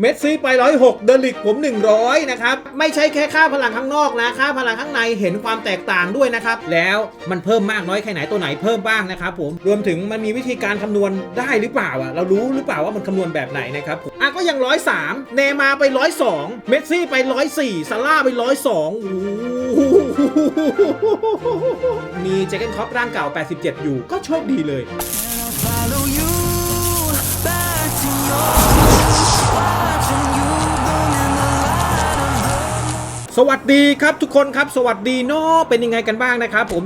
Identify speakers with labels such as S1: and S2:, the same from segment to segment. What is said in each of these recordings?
S1: เมสซี่ไป106เดลิกผม 100 นะครับ ไม่ใช่แค่ค่าพลังข้างนอกนะ ค่าพลังข้างในเห็นความแตกต่างด้วยนะครับ แล้วมันเพิ่มมากน้อยแค่ไหนตัวไหนเพิ่มบ้างนะครับผม รวมถึงมันมีวิธีการคำนวณได้หรือเปล่าอะ เรารู้หรือเปล่าว่ามันคำนวณแบบไหนนะครับผมอะก็ยัง103เนย์มาร์ไป102เมสซี่ไป104ซาร่าไป102โอ้โหมีเจคเกนคอปร่างเก่า 87 อยู่ ก็โชคดีเลย สวัสดีครับทุกคนครับ สวัสดีเนาะเป็นยังไงกันบ้างนะครับผม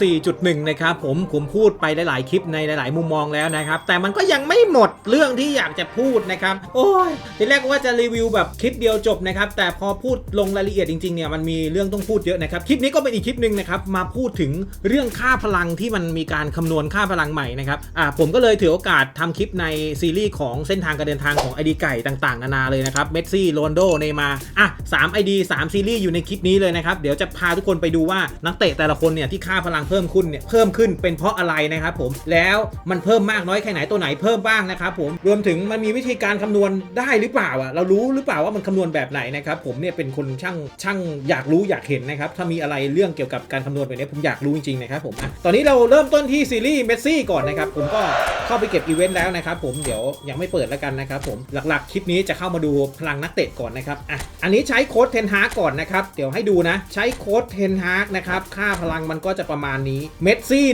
S1: 3.4.1 นะครับผมผมพูดไปหลาย ๆ คลิปในหลาย ๆ มุมมองแล้วนะครับ แต่มันก็ยังไม่หมดเรื่องที่อยากจะพูดนะครับ โอ้ยทีแรกว่าจะรีวิวแบบคลิปเดียวจบนะครับ แต่พอพูดลงรายละเอียดจริง ๆ เนี่ยมันมีเรื่องต้องพูดเยอะนะครับ คลิปนี้ก็เป็นอีกคลิปหนึ่งนะครับมาพูดถึงเรื่องค่าพลังที่มันมีการคำนวณค่าพลังใหม่นะครับอ่าผมก็เลยถือโอกาสทำคลิปในซีรีส์ของเส้นทางการเดินทางของไอดีไก่ต่าง ๆ นานาเลยนะครับเมสซี่โรนโดเนมาอะสามไอดีสามซีรีส์อยู่ในคลิปนี้เลยนะครับ เดี๋ยวจะพาทุกคนไปดูว่านักเตะแต่ละคนเนี่ยที่ค่าพลังเพิ่มขึ้นเนี่ยเพิ่มขึ้นเป็นเพราะอะไรนะครับผมแล้วมันเพิ่มมากน้อยแค่ไหนตัวไหนเพิ่มบ้างนะครับผมรวมถึงมันมีวิธีการคำนวณได้หรือเปล่าอะเรารู้หรือเปล่าว่ามันคำนวณแบบไหนนะครับผมเนี่ยเป็นคนช่างช่างอยากรู้อยากเห็นนะครับถ้ามีอะไรเรื่องเกี่ยวกับการคำนวณแบบนี้ผมอยากรู้จริงๆนะครับผมอะตอนนี้เราเริ่มต้นที่ซีรีส์เมสซี่ก่อนนะครับผมก็เข้าไปเก็บอีเวนต์แล้วนะครับผมเดี๋ยวยังไม่เปิดแล้วกันนะครับผมหลักๆ คลิปนี้จะเข้ามาดูพลังนักเตะก่อนนะครับอะอันนี้ใช้โค้ดเทนฮาร์ก่อนนะครับ เดี๋ยวให้ดูนะ ใช้โค้ดเทนฮาร์กนะครับ ค่าพลังมันก็จะประมาณนี้ เมสซี่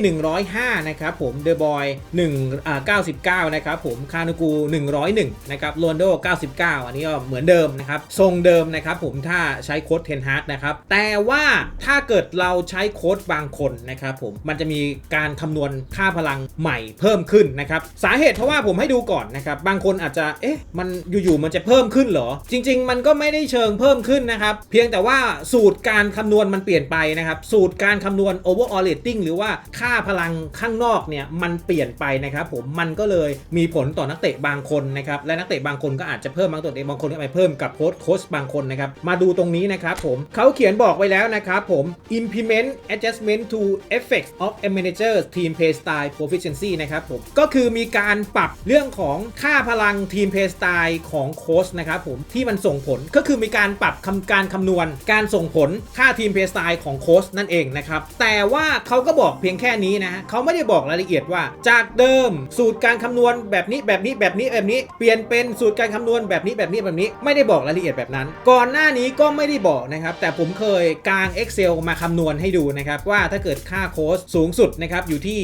S1: 105 นะครับผม เดอะบอย1อ่า99 นะครับผม คานูกู 101 นะครับโรนโด 99 อันนี้ก็เหมือนเดิมนะครับ ทรงเดิมนะครับผม ถ้าใช้โค้ดเทนฮาร์กนะครับ แต่ว่าถ้าเกิดเราใช้โค้ดบางคนนะครับผม มันจะมีการคำนวณค่าพลังใหม่เพิ่มขึ้นนะครับ สาเหตุเพราะว่าผมให้ดูก่อนนะครับ บางคนอาจจะ เอ๊ะ มันอยู่ๆ มันจะเพิ่มขึ้นเหรอ จริง ๆ มันก็ไม่ได้เชิงเพิ่มขึ้นนะครับพียงแต่ว่าสูตรการคำนวณมันเปลี่ยนไปนะครับ สูตรการคำนวณ overall rating หรือว่าค่าพลังข้างนอกเนี่ยมันเปลี่ยนไปนะครับผมมันก็เลยมีผลต่อนักเตะบางคนนะครับและนักเตะบางคนก็อาจจะเพิ่มบางตัวเตะบางคนก็ไปเพิ่มกับโค้ชโค้ชบางคนนะครับมาดูตรงนี้นะครับผมเขาเขียนบอกไว้แล้วนะครับผม implement adjustment to effects of a manager's team play style proficiency นะครับผมก็คือมีการปรับเรื่องของค่าพลังทีม play style ของโค้ชนะครับผมที่มันส่งผลก็คือมีการปรับคำการคำนวณการส่งผลค่าทีม play style ของโค้ชนั่นเองนะครับ แต่ว่าเขาก็บอกเพียงแค่นี้นะเขาไม่ได้บอกรายละเอียดว่า จากเดิมสูตรการคำนวณแบบนี้แบบนี้แบบนี้แบบนี้เปลี่ยนเป็นสูตรการคำนวณแบบนี้แบบนี้แบบนี้ ไม่ได้บอกรายละเอียดแบบนั้น ก่อนหน้านี้ก็ไม่ได้บอกนะครับ แต่ผมเคยกาง Excel มาคำนวณให้ดูนะครับ ว่าถ้าเกิดค่าโค้ชสูงสุดนะครับอยู่ที่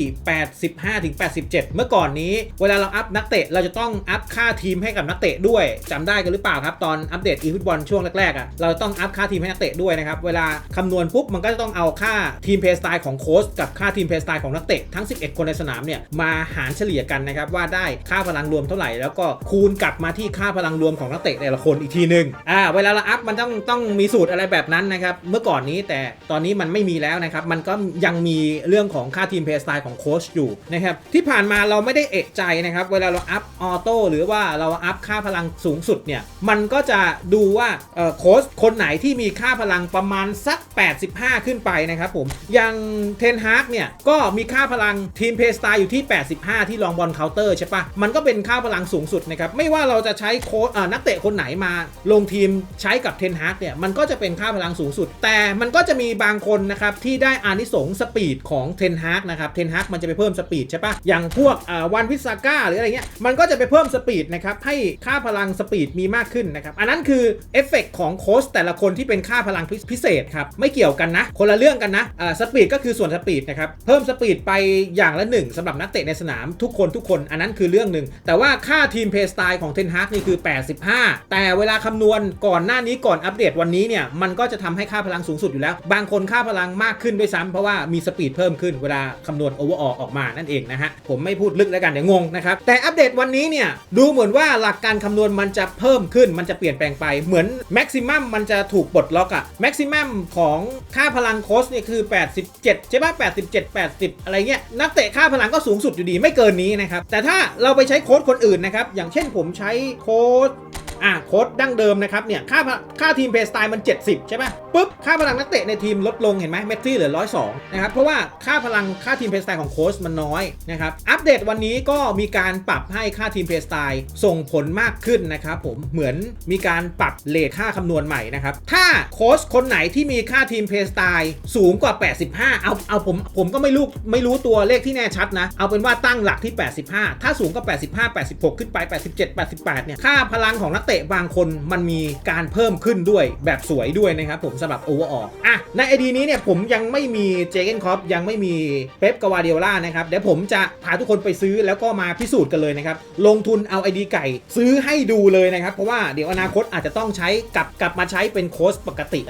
S1: 85ถึง87 เมื่อก่อนนี้ เวลาเราอัพนักเตะเราจะต้องอัพค่าทีมให้กับนักเตะด้วยจำได้กันหรือเปล่าครับตอนอัปเดตอีฟุตบอลช่วงแรกๆอะเราต้องอัพค่าทีมให้นักเตะด้วยนะครับ เวลาคำนวณปุ๊บมันก็จะต้องเอาค่าทีมเพย์สไตล์ของโค้ชกับค่าทีมเพย์สไตล์ของนักเตะทั้ง 11 คนในสนามเนี่ยมาหารเฉลี่ยกันนะครับว่าได้ค่าพลังรวมเท่าไหร่ แล้วก็คูณกลับมาที่ค่าพลังรวมของนักเตะแต่ละคนอีกทีหนึ่งอ่าเวลาเราอัพมันต้องต้องมีสูตรอะไรแบบนั้นนะครับเมื่อก่อนนี้แต่ตอนนี้มันไม่มีแล้วนะครับมันก็ยังมีเรื่องของค่าทีมเพย์สไตล์ของโค้ชอยู่นะครับที่ผ่านมาเราไม่ได้เอะใจนะครับเวลาเราอัพออโต้หรือว่าเราอัพค่าพลังสูงสุดเนี่ยมันก็จะดูว่าเอ่อโค้ชคนไหนที่มีค่าพลังประมาณสัก 85 ขึ้นไปนะครับผมอย่างเทนฮาร์กเนี่ยก็มีค่าพลังทีมเพย์สไตล์อยู่ที่ 85 ที่ลองบอลเคาน์เตอร์ใช่ปะมันก็เป็นค่าพลังสูงสุดนะครับไม่ว่าเราจะใช้โค้ชเอ่อนักเตะคนไหนมา ลงทีมใช้กับเทนฮาร์กเนี่ยมันก็จะเป็นค่าพลังสูงสุด แต่มันก็จะมีบางคนนะครับที่ได้อานิสงส์สปีดของเทนฮาร์กนะครับเทนฮาร์กมันจะไปเพิ่มสปีดใช่ปะอย่างพวกอ่าวันพิซาก้าหรืออะไรเงี้ยมันก็จะไปเพิ่มสปีดนะครับให้ค่าพลังสปีดมีมากขึ้นนะครับอันนั้นคือเอฟเฟกของโค้ชแต่ละคนที่เป็นค่าพลังพิพเศษครับ ไม่เกี่ยวกันนะ คนละเรื่องกันนะอ่าสปีดก็คือส่วนสปีดนะครับ เพิ่มสปีดไปอย่างละหนึ่งสำหรับนักเตะในสนามทุกคนทุกคน อันนั้นคือเรื่องหนึ่ง แต่ว่าค่าทีมเพย์สไตล์ของเทนฮาร์กนี่คือ 85 แต่เวลาคำนวณก่อนหน้านี้ก่อนอัปเดตวันนี้เนี่ย มันก็จะทำให้ค่าพลังสูงสุดอยู่แล้ว บางคนค่าพลังมากขึ้นด้วยซ้ำเพราะว่ามีสปีดเพิ่มขึ้นเวลาคำนวณโอเวอร์ออออกมานั่นเองนะฮะ ผมไม่พูดลึกแล้วกันเดี๋ยวงงนะครับ แต่อัปเดตวันนี้เนี่ยดูเหมือนว่าหลักการคำนวณมันจะเพิ่มขึ้นมันจะเปลี่ยนแปลงไปเหมือนแม็กซิมัมมันจะถูกปลดล็อกอะแม็กซิมัมของค่าพลังโค้ชเนี่ยคือ 87 ใช่ปะ87 80 อะไรเงี้ย นักเตะค่าพลังก็สูงสุดอยู่ดีไม่เกินนี้นะครับ แต่ถ้าเราไปใช้โค้ดคนอื่นนะครับ อย่างเช่นผมใช้โค้ด อะโค้ดดั้งเดิมนะครับเนี่ยค่าค่าทีมเพย์สไตล์มัน 70 ใช่ปะปุ๊บค่าพลังนักเตะในทีมลดลงเห็นไหมเมสซี่เหลือ102นะครับเพราะว่าค่าพลังค่าทีมเพย์สไตล์ของโค้ชมันน้อยนะครับอัปเดตวันนี้ก็มีการปรับให้ค่าทีมเพย์สไตล์ส่งผลมากขึ้นนะครับผมเหมือนมีการปรับเลทค่าคำนวณใหม่นะครับถ้าโค้ชคนไหนที่มีค่าทีมเพย์สไตล์สูงกว่า 85 เอาเอาผมผมก็ไม่รู้ไม่รู้ตัวเลขที่แน่ชัดนะ เอาเป็นว่าตั้งหลักที่ 85 ถ้าสูงกว่า85 86 ขึ้นไป 87 88เนี่ยค่าพลังของนักเตะบางคนมันมีการเพิ่มขึ้นด้วยแบบสวยด้วยนะครับผมสำหรับโอเวอร์ออกอะในไอดีนี้เนี่ยผมยังไม่มีเจเกนคอปยังไม่มีเป๊ปกาวาเดียล่านะครับเดี๋ยวผมจะพาทุกคนไปซื้อแล้วก็มาพิสูจน์กันเลยนะครับลงทุนเอาไอดีไก่ซื้อให้ดูเลยนะครับเพราะว่าเดี๋ยวอนาคตอาจจะต้องใช้กลับกลับมาใช้เป็นโค้ชปกติ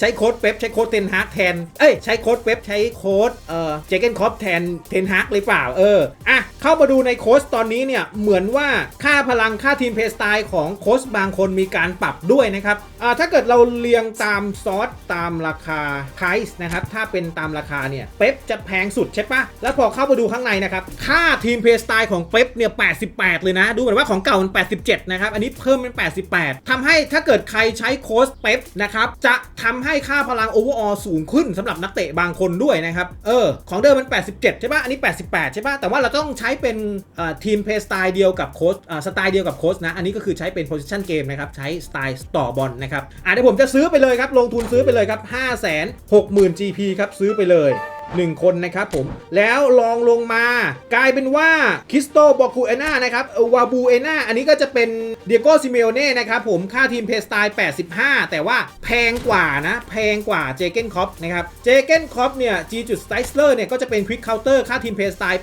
S1: ใช้โค้ดเป๊ปใช้โค้ดเทนฮากแทน เอ้ย ใช้โค้ดเป๊ปใช้โค้ดเอ่อเจเกนคอปแทนเทนฮากหรือเปล่า เออ อะ เข้ามาดูในโค้ชตอนนี้เนี่ย เหมือนว่าค่าพลังค่าทีมเพย์สไตล์ของโค้ชบางคนมีการปรับด้วยนะครับถ้าเกิดเราเรียงตามซอสตามราคา price นะครับถ้าเป็นตามราคาเนี่ยเป๊ปจะแพงสุดใช่ปะแล้วพอเข้าไปดูข้างในนะครับค่าทีมเพย์สไตล์ของเป๊ปเนี่ย 88 เลยนะ ดูเหมือนว่าของเก่ามัน 87 นะครับ อันนี้เพิ่มเป็น 88ทำให้ถ้าเกิดใครใช้โค้ชเป๊ปนะครับ จะทำให้ค่าพลังโอเวอร์ออสูงขึ้นสำหรับนักเตะบางคนด้วยนะครับ เออ ของเดิมมัน 87 ใช่ปะอันนี้ 88 ใช่ปะแต่ว่าเราต้องใช้เป็นทีมเพย์สไตล์เดียวกับโค้ชสไตล์เดียวกับโค้ชนะ อันนี้ก็คือใช้เป็นโพซิชันเกมนะครับ ใช้สไตล์ต่อบอลนะครับอะเดี๋ยวผมจะซื้อไปเลยครับ ลงทุนซื้อไปเลยครับ5 6 0 0 0 0 GP ครับ ซื้อไปเลย 1 คนนะครับผม แล้วลองลงมากลายเป็นว่าคริสโตบอกูเอน่านะครับวาบูเอน่าอันนี้ก็จะเป็นเดียโกซิเมโอเน่นะครับผมค่าทีมเพสไตล์ 85 แต่ว่าแพงกว่านะ แพงกว่าเจเกนคอปนะครับเจเกนคอปเนี่ย G จุดสไตเลอร์เนี่ยก็จะเป็นควิกเคาน์เตอร์ค่าทีมเพสไตล์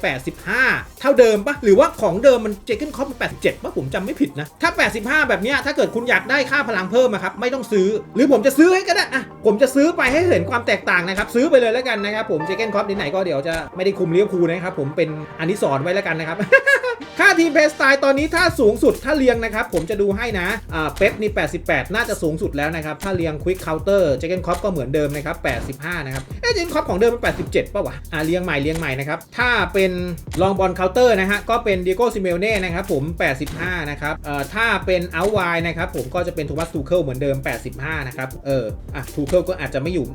S1: 85 เท่าเดิมปะหรือว่าของเดิมมันเจเกนคอปมัน87ปะผมจำไม่ผิดนะ ถ้า 85 แบบเนี้ยถ้าเกิดคุณอยากได้ค่าพลังเพิ่มอะครับไม่ต้องซื้อ หรือผมจะซื้อให้ก็ได้อะผมจะซื้อไปให้เห็นความแตกต่างนะครับซื้อไปเลยแล้วกันนะครับผมเจเกนคอปไหนๆก็เดี๋ยวจะไม่ได้คุมเลี้ยวคูนะครับผมเป็นอันนี้สอนไว้แล้วกันนะครับค่าทีมเพสไตล์ตอนนี้ถ้าสูงสุดถ้าเรียงนะครับ ผมจะดูให้นะอ่าเป๊ปนี่ 88 น่าจะสูงสุดแล้วนะครับ ถ้าเรียงควิกเคาน์เตอร์เจเกนคอปก็เหมือนเดิมนะครับ 85 นะครับ เอ๊ะเจเกนคอปของเดิมมัน87 ป่าวะอ่าเรียงใหม่เรียงใหม่นะครับ ถ้าเป็นลองบอลเคาน์เตอร์นะฮะ ก็เป็นดิโก้ซิเมลเน่นะครับผม 85 นะครับเอ่อถ้าเป็นเอาไวนะครับผมก็จะเป็นโทมัสทูเคิลเหมือนเดิม 85 นะครับ เอออะทูเคิลก็อาจจะไม่อยู่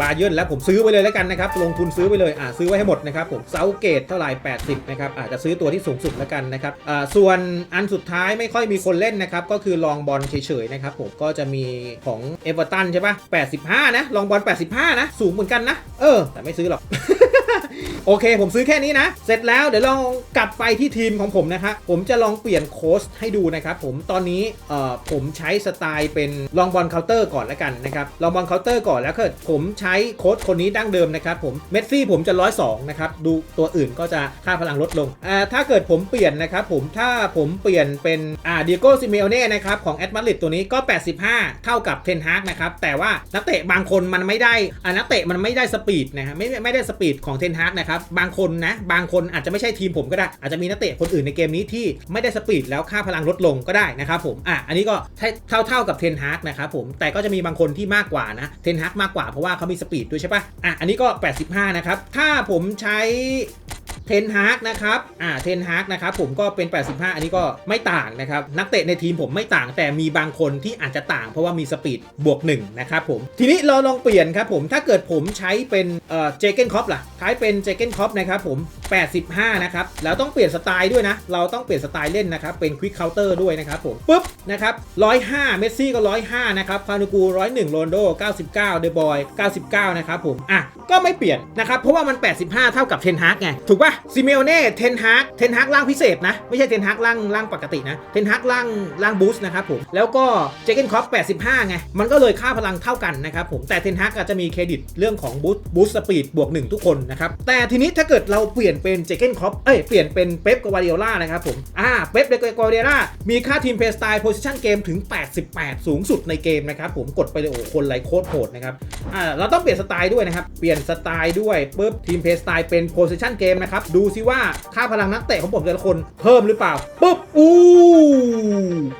S1: บาเยิร์นแล้วผมซื้อไปเลยแล้วกันนะครับลงทุนซื้อไปเลยอะซื้อไว้ให้หมดนะครับผมเซาเกตเท่าไหร่80นะครับอาจจะซื้อตัวที่สูงสุดแล้วกันนะครับอ่าส่วนอันสุดท้ายไม่ค่อยมีคนเล่นนะครับก็คือลองบอลเฉยๆนะครับผมก็จะมีของเอเวอร์ตันใช่ปะ85 นะลองบอล85 นะ สูงเหมือนกันนะ เออ แต่ไม่ซื้อหรอก โอเค ผมซื้อแค่นี้นะ เสร็จแล้วเดี๋ยวลองกลับไปที่ทีมของผมนะครับผมจะลองเปลี่ยนโค้ชให้ดูนะครับผมตอนนี้เอ่อผมใช้สไตล์เป็นลองบอลเคาน์เตอร์ก่อนแล้วกันนะครับลองบอลเคาน์เตอร์ก่อนแล้วก็ผมใช้โค้ชคนนี้ดั้งเดิมนะครับผมเมสซี่ผมจะ102นะครับดูตัวอื่นก็จะค่าพลังลดลงอ่าถ้าเกิดผมเปลี่ยนนะครับผมถ้าผมเปลี่ยนเป็นอ่าเดียโกซิเมโอเน่นะครับของแอตมาริดตัวนี้ก็ 85 เท่ากับเทนฮากนะครับแต่ว่านักเตะบางคนมันไม่ได้อ่านักเตะมันไม่ได้สปีดนะฮะไม่ไม่ได้สปีดของเทนฮากนะครับบางคนนะ บางคนอาจจะไม่ใช่ทีมผมก็ได้ อาจจะมีนักเตะคนอื่นในเกมนี้ที่ไม่ได้สปีดแล้วค่าพลังลดลงก็ได้นะครับผม อะ อันนี้ก็เท่าเท่าๆกับเทนฮากนะครับผม แต่ก็จะมีบางคนที่มากกว่านะ เทนฮากมากกว่าเพราะว่าเขามีสปีดด้วยใช่ปะอะ อันนี้ก็ 85 นะครับ ถ้าผมใช้ เทนฮากนะครับอ่าเทนฮากนะครับผมก็เป็น 85 อันนี้ก็ไม่ต่างนะครับ นักเตะในทีมผมไม่ต่างแต่มีบางคนที่อาจจะต่าง เพราะว่ามีสปีดบวก1นะครับผมทีนี้เราลองเปลี่ยนครับผมถ้าเกิดผมใช้เป็นเอ่อเจเกนคอปล่ะใช้เป็นเจเกนคอปนะครับผม 85 นะครับแล้วต้องเปลี่ยนสไตล์ด้วยนะ เราต้องเปลี่ยนสไตล์เล่นนะครับเป็นควิกเคาน์เตอร์ด้วยนะครับผมปุ๊บนะครับ105 เมสซี่ก็ 105 นะครับพานูกู 101 โรนโด 99 เดบอย 99 นะครับผมอะก็ไม่เปลี่ยนนะครับเพราะว่ามัน 85 เท่ากับเทนฮากไงถูกปะซิเมโอเน่เทนฮากเทนฮากร่างพิเศษนะ ไม่ใช่เทนฮากร่างร่างปกตินะเทนฮากร่างร่างบูสต์นะครับผมแล้วก็เจเกนคอป85 ไง มันก็เลยค่าพลังเท่ากันนะครับผมแต่เทนฮากอาจจะมีเครดิตเรื่องของบูสต์บูสต์สปีดบวก 1 ทุกคนนะครับแต่ทีนี้ถ้าเกิดเราเปลี่ยนเป็นเจเกนคอปเอ้ยเปลี่ยนเป็นเป๊ปกวาเดียล่านะครับผมอ่าเป๊ปเดกวาเดียล่ามีค่าทีมเพย์สไตล์โพซิชันเกมถึง 88 สูงสุดในเกมนะครับผมกดไปเลยโอ้คนไรโคตรโหดนะครับอ่าเราต้องเปลี่ยนสไตล์ด้วยนะครับเปลี่ยนสไตล์ด้วยปุ๊บทีมเพย์สไตล์เป็นโพซิชันเกมนะครับดูซิว่าค่าพลังนักเตะของผมแต่ละคนเพิ่มหรือเปล่าปุ๊บอู้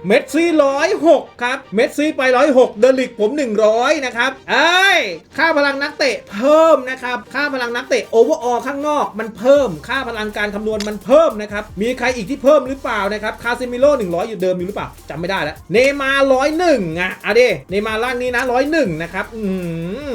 S1: เมสซี่ร้อยหกครับเมสซี่ไปร้อยหกเดลิกผม 100 นะครับเอ้ยค่าพลังนักเตะเพิ่มนะครับค่าพลังนักเตะโอเวอร์ออข้างนอกมันเพิ่มค่าพลังการคำนวณมันเพิ่มนะครับมีใครอีกที่เพิ่มหรือเปล่านะครับคาซิมิโร่100 อยู่เดิมอยู่หรือเปล่าจำไม่ได้แล้วเนมาร้อยหนึ่งอะเอาดิเนมาร่างนี้นะร้อยหนึ่งนะครับอืม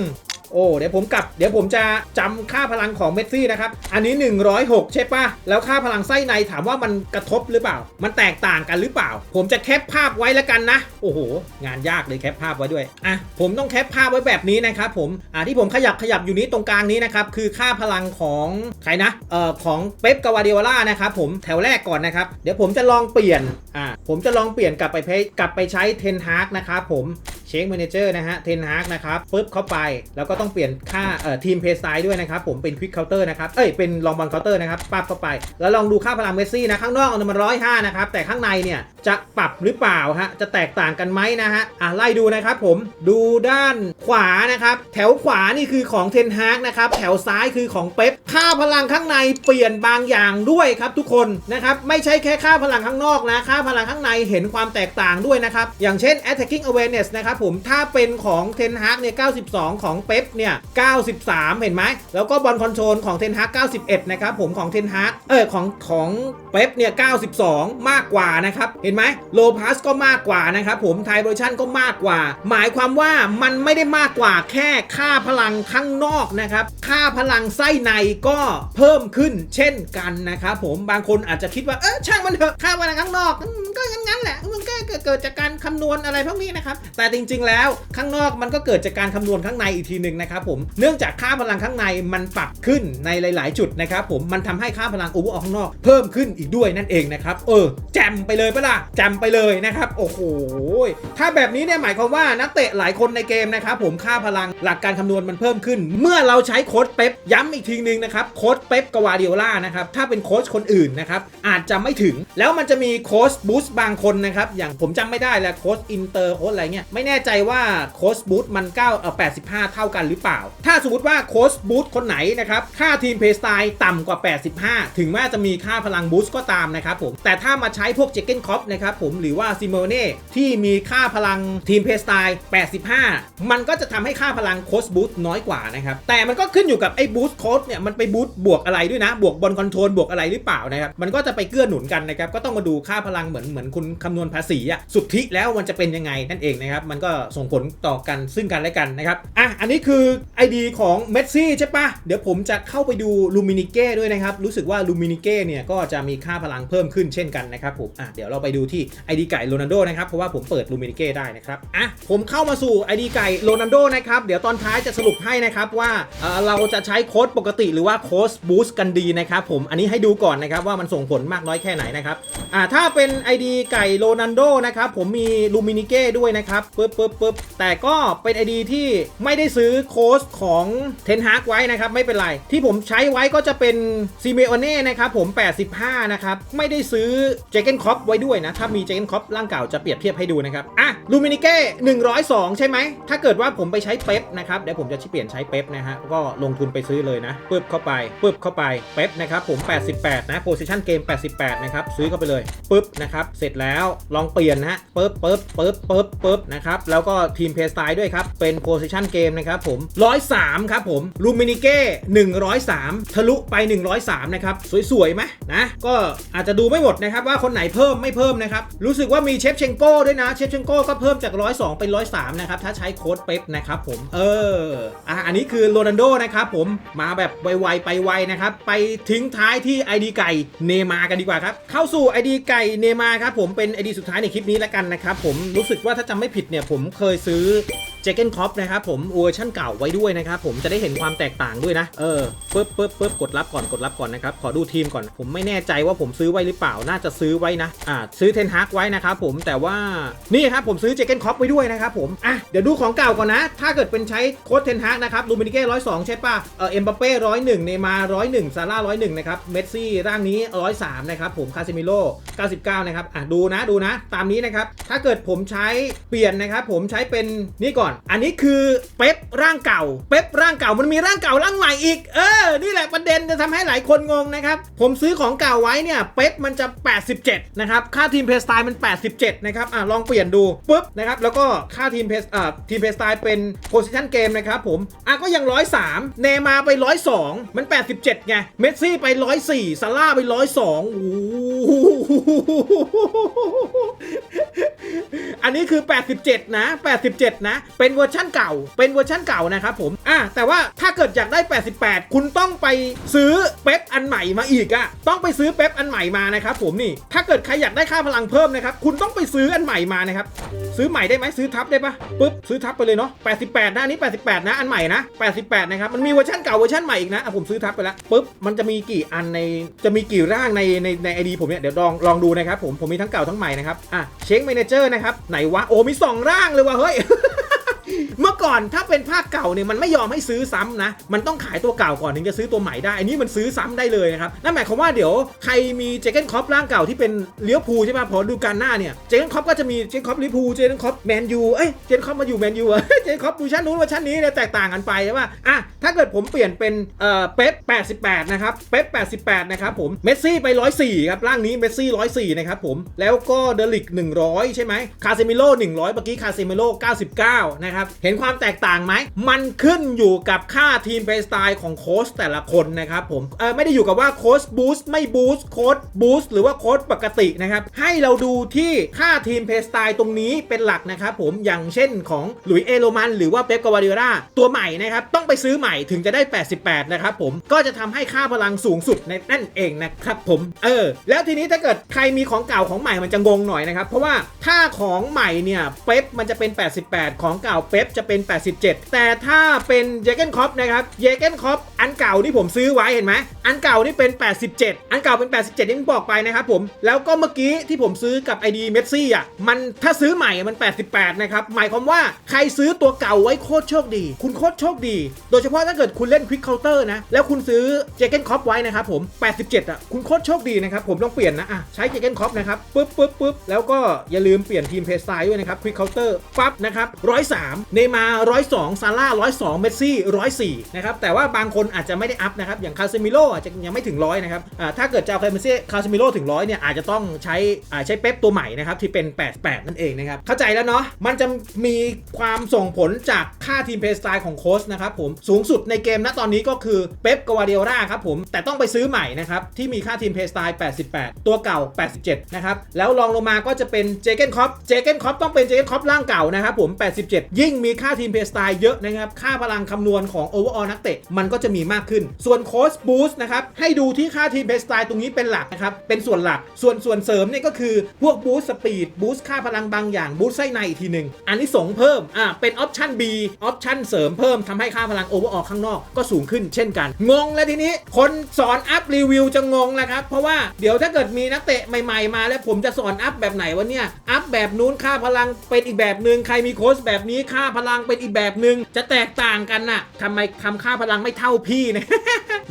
S1: โอ้เดี๋ยวผมกลับเดี๋ยวผมจะจำค่าพลังของเมสซี่นะครับ อันนี้ 106 ใช่ปะแล้วค่าพลังไส้ในถามว่ามันกระทบหรือเปล่า มันแตกต่างกันหรือเปล่า ผมจะแคปภาพไว้แล้วกันนะ โอ้โห งานยากเลยแคปภาพไว้ด้วยอะผมต้องแคปภาพไว้แบบนี้นะครับผมอ่าที่ผมขยับขยับอยู่นี้ตรงกลางนี้นะครับคือค่าพลังของใครนะเอ่อของเป๊ปกาวาเดียล่านะครับผมแถวแรกก่อนนะครับเดี๋ยวผมจะลองเปลี่ยน อ่าผมจะลองเปลี่ยนกลับไปกลับไปใช้เทนฮากนะครับผมเช็ค m ม n เจอร์นะฮะเทนฮากนะครับปุ๊บเข้าไป แล้วก็ต้องเปลี่ยนค่าเอ่อทีมเพย์สไตล์ด้วยนะครับ ผมเป็นควิกเคาน์เตอร์นะครับ เอ้ย เป็นลองบอลเคาน์เตอร์นะครับปั๊บเข้าไป แล้วลองดูค่าพลังเมสซี่นะ ข้างนอกเอามันร้อยห้านะครับ แต่ข้างในเนี่ย จะปรับหรือเปล่าฮะ จะแตกต่างกันไหมนะฮะ อะ ไล่ดูนะครับผมดูด้านขวานะครับ แถวขวานี่คือของเทนฮากนะครับ แถวซ้ายคือของเป๊ปค่าพลังข้างในเปลี่ยนบางอย่างด้วยครับทุกคนนะครับไม่ใช่แค่ค่าพลังข้างนอกนะค่าพลังข้างในเห็นความแตกต่างด้วยนะครับ อย่างเช่น attacking awareness นะครับผมถ้าเป็นของเทนฮากเนี่ย92 ของเป๊ปเนี่ย93 เห็นไหม แล้วก็บอลคอนโทรลของเทนฮาก91 นะครับผมของเทนฮากเออของของเป๊ปเนี่ย92 มากกว่านะครับ เห็นไหมโลพัสก็มากกว่านะครับผมไทเวอร์ชันก็มากกว่า หมายความว่ามันไม่ได้มากกว่าแค่ค่าพลังข้างนอกนะครับค่าพลังไส้ในก็เพิ่มขึ้นเช่นกันนะครับผมบางคนอาจจะคิดว่าเออช่างมันเถอะค่าพลังข้างนอก não, não งั้นๆแหละมันก็เกิดจากการคำนวณอะไรพวกนี้นะครับแต่จริง ๆ แล้วข้างนอกมันก็เกิดจากการคำนวณข้างในอีกทีหนึ่งนะครับผมเนื่องจากค่าพลังข้างในมันปรับขึ้นในหลาย ๆ จุดนะครับผมมันทำให้ค่าพลังโอเวอร์ออข้างนอกเพิ่มขึ้นอีกด้วยนั่นเองนะครับเออแจมไปเลยปะล่ะแจมไปเลยนะครับโอ้โหถ้าแบบนี้เนี่ยหมายความว่านักเตะหลายคนในเกมนะครับผมค่าพลังหลักการคำนวณมันเพิ่มขึ้น เมื่อเราใช้โค้ดเป๊ปย้ำอีกทีหนึ่งนะครับโค้ดเป๊ปกวาเดียล่านะครับถ้าเป็นโค้ชคนอื่นนะครับอาจจะไม่ถึงแล้วมันจะมีโค้ชบูสบางคนนะครับ อย่างผมจำไม่ได้แล้วโค้ชอินเตอร์โค้ชอะไรเงี้ยไม่แน่ใจว่าโค้ชบูสมัน9เอ่อ85 เท่ากันหรือเปล่า ถ้าสมมติว่าโค้ชบูสคนไหนนะครับ ค่าทีมเพย์สไตล์ต่ำกว่า 85 ถึงแม้จะมีค่าพลังบูสก็ตามนะครับผม แต่ถ้ามาใช้พวกเจเกนคอปนะครับผมหรือว่าซิโมเน่ที่มีค่าพลังทีมเพย์สไตล์85 มันก็จะทำให้ค่าพลังโค้ชบูสน้อยกว่านะครับ แต่มันก็ขึ้นอยู่กับไอ้บูสโค้ชเนี่ยมันไปบูสบวกอะไรด้วยนะ บวกบอลคอนโทรลบวกอะไรหรือเปล่านะครับมันก็จะไปเกื้อหนุนกันนะครับก็ต้องมาดูค่าพลังเหมือนเหมือนคุณคำนวณภาษีอะสุทธิแล้วมันจะเป็นยังไงนั่นเองนะครับ มันก็ส่งผลต่อกันซึ่งกันและกันนะครับอะอันนี้คือ ID ของเมสซี่ใช่ปะเดี๋ยวผมจะเข้าไปดูลูมินิเก้ด้วยนะครับ รู้สึกว่าลูมินิเก้เนี่ยก็จะมีค่าพลังเพิ่มขึ้นเช่นกันนะครับผมอะเดี๋ยวเราไปดูที่ ID ไก่โรนัลโดนะครับเพราะว่าผมเปิดลูมินิเก้ได้นะครับอะผมเข้ามาสู่ ID ไก่โรนัลโดนะครับเดี๋ยวตอนท้ายจะสรุปให้นะครับว่าเเราจะใช้โค้ดปกติหรือว่าโค้ดบูสต์กันดีนะครับผมอันนี้ให้ดูก่อนนะครับว่ามันส่งผลมากน้อยแค่ไหนนะครับอ่าถ้าเป็น ID ไก่โรนัลโดนะครับ ผมมีลูมินิเก้ด้วยนะครับปึ๊บปึ๊บปึ๊บแต่ก็เป็น ID ที่ไม่ได้ซื้อโค้ดของเทนฮากไว้นะครับ ไม่เป็นไร ที่ผมใช้ไว้ก็จะเป็นซิเมโอเน่นะครับผม 85 นะครับ ไม่ได้ซื้อเจเกนคอปไว้ด้วยนะ ถ้ามีเจเกนคอปร่างเก่าจะเปรียบเทียบให้ดูนะครับอะลูมินิเก้102 ใช่ไหม ถ้าเกิดว่าผมไปใช้เป๊ปนะครับ เดี๋ยวผมจะเปลี่ยนใช้เป๊ปนะฮะก็ลงทุนไปซื้อเลยนะปึ๊บเข้าไปปึ๊บเข้าไปเป๊ปนะครับผม 88 นะโพซิชันเกม 88 นะครับซื้อเข้าไปเลยปึ๊บนะครับเสร็จแล้วลองเปลี่ยนนะฮะปึ๊บปึ๊บปึ๊บปึ๊บปึ๊บนะครับ แล้วก็ทีมเพย์สไตล์ด้วยครับ เป็นโพซิชันเกมนะครับผม 103 ครับผมลูมินิเก้ 103 ทะลุไป 103 นะครับ สวยๆไหมนะ ก็อาจจะดูไม่หมดนะครับว่าคนไหนเพิ่มไม่เพิ่มนะครับ รู้สึกว่ามีเชฟเชงโก้ด้วยนะ เชฟเชงโก้ก็เพิ่มจาก 102 เป็น 103 นะครับ ถ้าใช้โค้ดเป๊ปนะครับผม เออ อะ อันนี้คือโรนัลโดนะครับผม มาแบบไวๆไปไวนะครับ ไปทิ้งท้ายที่ ID ไก่เนมากันดีกว่าครับ เข้าสู่ ID ไก่เนมาครับผมเป็นไอดีสุดท้ายในคลิปนี้แล้วกันนะครับผมรู้สึกว่าถ้าจำไม่ผิดเนี่ยผมเคยซื้อ เจเกนคอปนะครับผมเวอร์ชั่นเก่าไว้ด้วยนะครับผมจะได้เห็นความแตกต่างด้วยนะเออปึ๊บปึ๊บปึ๊บกดรับก่อนกดรับก่อนนะครับขอดูทีมก่อนผมไม่แน่ใจว่าผมซื้อไว้หรือเปล่าน่าจะซื้อไว้นะอ่าซื้อเทนฮากไว้นะครับผมแต่ว่านี่ครับผมซื้อเจเกนคอปไว้ด้วยนะครับผมอะเดี๋ยวดูของเก่าก่อนนะ ถ้าเกิดเป็นใช้โค้ดเทนฮากนะครับลูมินิเก้ร้อยสองใช่ป่ะเออเอ็มบัปเป้ร้อยหนึ่งเนมาร้อยหนึ่งซาร่าร้อยหนึ่งนะครับเมสซี่ร่างนี้ร้อยสามนะครับผมคาซิมิโร่เก้าสิบเก้านะครับอะดูนะดูนะ ตามนี้นะครับถ้าเกิดผมใช้เปลี่ยนนะครับผมใช้เป็นนี่ก่อนอันนี้คือเป๊ปร่างเก่า เป๊ปร่างเก่ามันมีร่างเก่าร่างใหม่อีก เออ นี่แหละประเด็นจะทำให้หลายคนงงนะครับ ผมซื้อของเก่าไว้เนี่ย เป๊ปมันจะ 87 นะครับ ค่าทีมเพลย์สไตล์มัน 87 นะครับ อะลองเปลี่ยนดูปุ๊บนะครับ แล้วก็ค่าทีมเพลย์อ่าทีมเพสไตล์เป็นโพ i ิชันเกมนะครับผม อะก็ยัง 103 เนมาไป 102 มัน 87 ไง เมสซี่ไป 104ซาร่าไป 102โอ้อันนี้คือ 87 นะ 87 นะเป็นเวอร์ชั่นเก่า เป็นเวอร์ชั่นเก่านะครับผมอะแต่ว่าถ้าเกิดอยากได้ 88 คุณต้องไปซื้อเป๊ปอันใหม่มาอีกอะต้องไปซื้อเป๊ปอันใหม่มานะครับผมนี่ถ้าเกิดใครอยากได้ค่าพลังเพิ่มนะครับคุณต้องไปซื้ออันใหม่มานะครับซื้อใหม่ได้ไหมซื้อทับได้ปะปุ๊บซื้อทับไปเลยเนาะ88นะอันนี้ 88 นะอันใหม่นะ 88 นะครับมันมีเวอร์ชันเก่าเวอร์ชันใหม่อีกนะอะผมซื้อทับไปแล้วปุ๊บมันจะมีกี่อันในจะมีกี่ร่างในในในไอดีผมเนี่ยเดี๋ยวลองลองดูนะครับผมผมมีทั้งเก่าทั้งใหม่นะครับอะเช็ค m ม n เจอร์นะครับไหนวะโอ้มีสองร่างเลยว่ะเฮ้ย เมื่อก่อนถ้าเป็นภาคเก่าเนี่ยมันไม่ยอมให้ซื้อซ้ำนะ มันต้องขายตัวเก่าก่อนถึงจะซื้อตัวใหม่ได้ อันนี้มันซื้อซ้ำได้เลยนะครับ นั่นหมายความว่าเดี๋ยวใครมีเจเกนคอปร่างเก่าที่เป็นเลี้ยวภูใช่ไหมพอดูการหน้าเนี่ยเจเกนคอปก็จะมีเจเกนคอปลิพูเจเกนคอปแมนยูเอ้ยเจเกนคอปมาอยู่แมนยูอะเจเกนคอปดูชั้นนู้นว่าชั้นนี้เนี่ยแตกต่างกันไปใช่ป่ะอะถ้าเกิดผมเปลี่ยนเป็นเอ่อเป๊ป88 นะครับเป๊ป88 นะครับผมเมสซี่ไป 104 ครับร่างนี้เมสซี่104 นะครับผมแล้วก็เดลิก 100 ใช่ไหมคาเซมิโล100เมื่อกี้คาเซมิโล99 นะครับเห็นความแตกต่างไหม มันขึ้นอยู่กับค่าทีมเพลย์สไตล์ของโค้ชแต่ละคนนะครับผมเออไม่ได้อยู่กับว่าโค้ชบูสต์ไม่บูสต์โค้ชบูสต์หรือว่าโค้ชปกตินะครับ ให้เราดูที่ค่าทีมเพลย์สไตล์ตรงนี้เป็นหลักนะครับผมอย่างเช่นของหลุยเอโรมัน หรือว่าเป๊ปกวาดิโอลาตัวใหม่นะครับต้องไปซื้อใหม่ถึงจะได้ 88 นะครับผมก็จะทำให้ค่าพลังสูงสุดในนั่นเองนะครับผมเออ แล้วทีนี้ถ้าเกิดใครมีของเก่าของใหม่มันจะงงหน่อยนะครับ เพราะว่าถ้าของใหม่เนี่ยเป๊ปมันจะเป็น 88 ของเก่าเป๊ปจะเป็น 87 แต่ถ้าเป็นเจเกนคอปนะครับเจเกนคอปอันเก่าที่ผมซื้อไว้เห็นไหมอันเก่านี่เป็น 87 อันเก่าเป็น 87ที่ผมบอกไปนะครับผมแล้วก็เมื่อกี้ที่ผมซื้อกับ ID เมสซี่อะมันถ้าซื้อใหม่มัน 88 นะครับหมายความว่าใครซื้อตัวเก่าไว้โคตรโชคดี คุณโคตรโชคดี โดยเฉพาะถ้าเกิดคุณเล่นควิกเคาน์เตอร์นะแล้วคุณซื้อเจเกนคอปไว้นะครับผม 87 อะคุณโคตรโชคดีนะครับผมต้องเปลี่ยนนะอะใช้เจเกนคอปนะครับปึ๊บปึ๊บปึ๊บแล้วก็อย่าลืมเปลี่ยนทีมเพย์สไตล์ด้วยนะครับควิกเคาน์เตอร์ปั๊บนะครับ103 เนมา102 ซาร่า102 เมสซี่104 นะครับ แต่ว่าบางคนอาจจะไม่ได้อัพนะครับ อย่างคาเซมิโลอาจจะยังไม่ถึงร้อยนะครับถ้าเกิดจะเอาคาเมซี่คาเซมิโลถึงร้อยเนี่ยอาจจะต้องใช้ใช้เป๊ปตัวใหม่นะครับที่เป็น 88 นั่นเองนะครับ เข้าใจแล้วเนาะ มันจะมีความส่งผลจากค่าทีมเพย์สไตล์ของโค้ชนะครับผม สูงสุดในเกมณตอนนี้ก็คือเป๊ปกวาเดียร่าครับผม แต่ต้องไปซื้อใหม่นะครับที่มีค่าทีมเพย์สไตล์ 88 ตัวเก่า 87 นะครับ แล้วรองลงมาก็จะเป็นเจเกนคอป เจเกนคอปต้องเป็นเจเกนคอปร่างเก่านะครับผม 87ยิ่งมีค่าทีมเพย์สไตล์เยอะนะครับ ค่าพลังคำนวณของโอเวอร์ออลนักเตะมันก็จะมีมากขึ้น ส่วนโค้ชบูสต์นะครับ ให้ดูที่ค่าทีมเพย์สไตล์ตรงนี้เป็นหลักนะครับ เป็นส่วนหลัก ส่วนส่วนเสริมเนี่ยก็คือพวกบูสต์สปีดบูสต์ค่าพลังบางอย่างบูสต์ไส้ในอีกทีหนึ่งอันนี้ส่งเพิ่มอ่าเป็นออปชัน B ออปชันเสริมเพิ่มทำให้ค่าพลังโอเวอร์ออลข้างนอกก็สูงขึ้นเช่นกัน งงแล้วทีนี้ คนสอนอัพรีวิวจะงงแล้วครับเพราะว่าเดี๋ยวถ้าเกิดมีนักเตะใหม่ๆมาแล้วผมจะสอนอัพแบบไหนวะเนี่ยอัพแบบนู้นค่าพลังเป็นอีกแบบหนึ่งใครมีโค้ชแบบนี้ค่าพลังเป็นอีกแบบหนึ่งจะแตกต่างกันน่ะทำไมทำค่าพลังไม่เท่าพี่นะ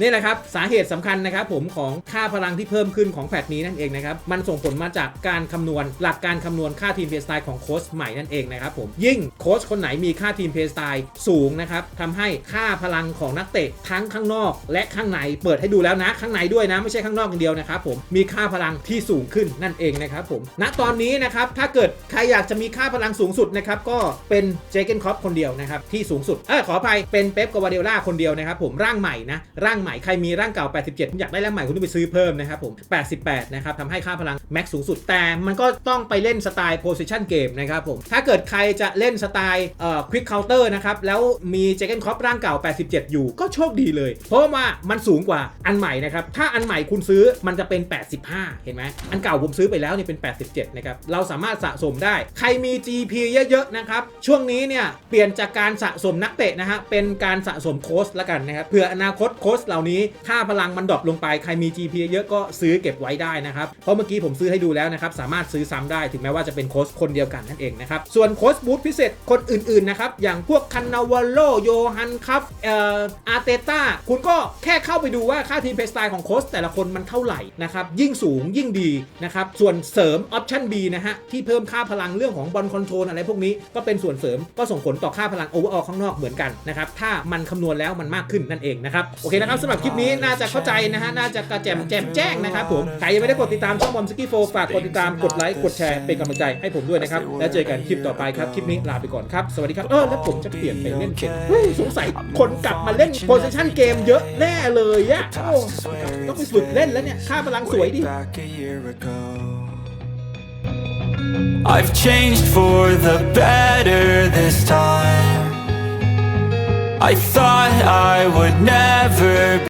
S1: นี่แหละครับสาเหตุสำคัญนะครับผมของค่าพลังที่เพิ่มขึ้นของแพทนี้นั่นเองนะครับมันส่งผลมาจากการคำนวณหลักการคำนวณค่าทีมเพย์สไตล์ของโค้ชใหม่นั่นเองนะครับผมยิ่งโค้ชคนไหนมีค่าทีมเพย์สไตล์สูงนะครับทำให้ค่าพลังของนักเตะทั้งข้างนอก และข้างในเปิดให้ดูแล้วนะ ข้างในด้วยนะ ไม่ใช่ข้างนอกอย่างเดียวนะครับผมมีค่าพลังที่สูงขึ้นนั่นเองนะครับผมณตอนนี้นะครับถ้าเกิดใครอยากจะมีค่าพลังสูงสุดนะครับก็เป็นเจเกนคอปคนเดียวนะครับที่สูงสุดเออขออภัยเป็นเป๊ปกวาเดล่าคนเดียวนะครับผมร่างใหม่นะร่างใหม่ใครมีร่างเก่า 87คุณอยากได้ร่างใหม่คุณต้องไปซื้อเพิ่มนะครับผม88นะครับทำให้ค่าพลังแม็กสูงสุดแต่มันก็ต้องไปเล่นสไตล์ position game นะครับผมถ้าเกิดใครจะเล่นสไตล์เอ่อ quick counter นะครับแล้วมีเจเกนคอปร่างเก่า 87 อยู่ก็โชคดีเลย เพราะว่ามันสูงกว่าอันใหม่นะครับถ้าอันใหม่คุณซื้อมันจะเป็น 85 เห็นไหมอันเก่าผมซื้อไปแล้วเนี่ยเป็น 87นะครับเราสามารถสะสมได้ ใครมี GP เยอะๆนะครับช่วงนี้เนี่ยเปลี่ยนจากการสะสมนักเตะนะฮะเป็นการสะสมโค้ชละกันนะครับเผื่ออนาคตโค้ชเหล่านี้ค่าพลังมันดรอปลงไปใครมี GP เยอะก็ซื้อเก็บไว้ได้นะครับเพราะเมื่อกี้ผมซื้อให้ดูแล้วนะครับสามารถซื้อซ้ำได้ถึงแม้ว่าจะเป็นโค้ชคนเดียวกันนั่นเองนะครับส่วนโค้ชบูธพิเศษคนอื่นๆนะครับอย่างพวกคันนาวโลโยฮันครับเอ่ออาร์เตต้าคุณก็แค่เข้าไปดูว่าค่าทีมเพสไตล์ของโค้ชแต่ละคนมันเท่าไหร่นะครับยิ่งสูงยิ่งดีนะครับส่วนเสริมออปชั่น B นะฮะที่เพิ่มค่าพลังเรื่องของบอลคอนโทรลอะไรพวกนี้ก็เป็นส่วนเสริมก็ส่งผลต่อค่าพลังโอเวอร์ออข้างนอกเหมือนกันนะครับถ้ามันคำนวณแล้วมันมากขึ้นนั่นเองนะครับโอเคนะครับสำหรับคลิปนี้น่าจะเข้าใจนะฮะน่าจะกระแจมแจมแจ้งนะครับผมใครยังไม่ได้กดติดตามช่องบอมสกี้โฟฝากกดติดตามกดไลค์กดแชร์เป็นกำลังใจให้ผมด้วยนะครับแล้วเจอกันคลิปต่อไปครับคลิปนี้ลาไปก่อนครับสวัสดีครับเออแล้วผมจะเปลี่ยนไปเล่นเกมสงสัยคนกลับมาเล่นโพสชั่นเกมเยอะแน่เลยอะโอ้ต้องไปฝึกเล่นแล้วเนี่ยค่าพลังสวยดิ
S2: I've changed for the better this time. I thought I would never